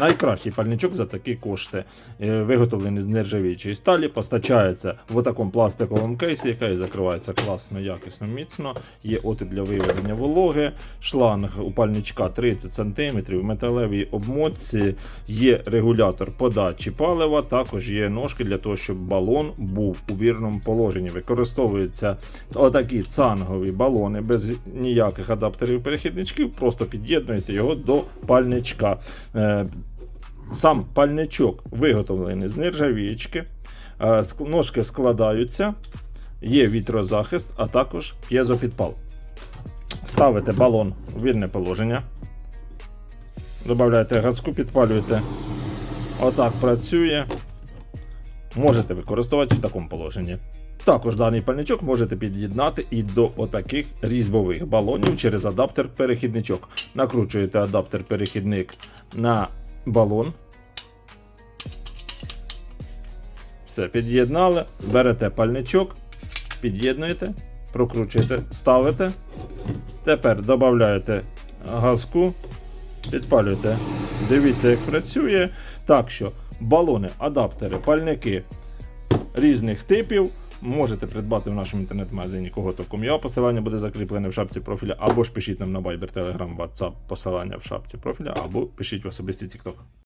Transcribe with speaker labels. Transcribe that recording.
Speaker 1: Найкращий пальничок за такі кошти. Е, Виготовлений з нержавіючої сталі, постачається в такому пластиковому кейсі, який закривається класно, якісно, міцно. Є отип для виведення вологи, шланг у пальничка 30 см, в металевій обмотці, є регулятор подачі палива, також є ножки для того, щоб балон був у вірному положенні. Використовуються отакі цангові балони без ніяких адаптерів перехідничків, просто під'єднуєте його до пальничка. Сам пальничок виготовлений з нержавіючки, е, ножки складаються, є вітрозахист, а також п'єзопідпал. Ставите балон у вільне положення. Додаєте газку, підпалюєте. Отак працює. Можете використовувати в такому положенні. Також даний пальничок можете під'єднати і до отаких різьбових балонів через адаптер-перехідничок. Накручуєте адаптер-перехідник на балон. Все, під'єднали, берете пальничок, під'єднуєте, прокручуєте, ставите. Тепер додаєте газку, підпалюєте. Дивіться, як працює. Так що балони, адаптери, пальники різних типів. Можете придбати в нашому інтернет-магазині кого.com.ua, посилання буде закріплене в шапці профіля, або ж пишіть нам на Viber, Telegram, WhatsApp, посилання в шапці профіля, або пишіть в особисті TikTok.